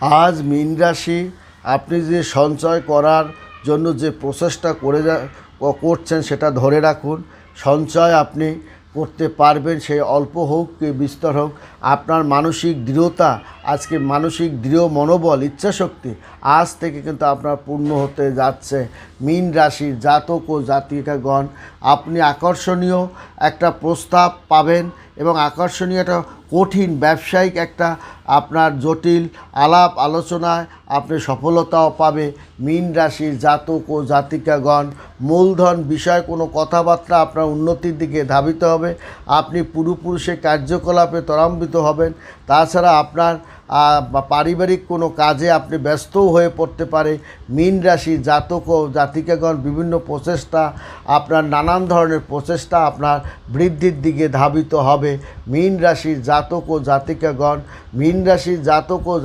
আজ মীন রাশি, আপনি যে সঞ্চয় করার জন্য যে প্রসেসটা করে করছেন সেটা ধরে রাখুন। সঞ্চয় আপনি করতে পারবেন, সে অল্প হোক কি বিস্তর হোক। আপনার মানসিক দৃঢ়তা, আজকে মানসিক দৃঢ় মনোবল, ইচ্ছাশক্তি, আজ থেকে কিন্তু আপনার পূর্ণ হতে যাচ্ছে। মীন রাশির জাতক ও জাতিকাগণ, আপনি আকর্ষণীয় একটা প্রস্তাব পাবেন এবং আকর্ষণীয় একটা কঠিন ব্যবসায়িক একটা আপনার জটিল আলাপ আলোচনায় আপনি সফলতাও পাবে। মীন রাশির জাতক ও জাতিকাগণ মূলধন বিষয় কোনো কথাবার্তা আপনার উন্নতির দিকে ধাবিত হবে। আপনি পূর্বপুরুষের কার্যকলাপে ত্বরান্বিত হবেন। তাছাড়া আপনার পারিবারিক কোনো কাজে আপনি ব্যস্তও হয়ে পড়তে পারে। মীন রাশি, জাতক ও জাতিকাগণ বিভিন্ন প্রচেষ্টা, আপনার নানান ধরনের প্রচেষ্টা আপনার বৃদ্ধির দিকে ধাবিত হবে। মীন রাশির জাতক ও জাতিকাগণ, মীন রাশির জাতক ও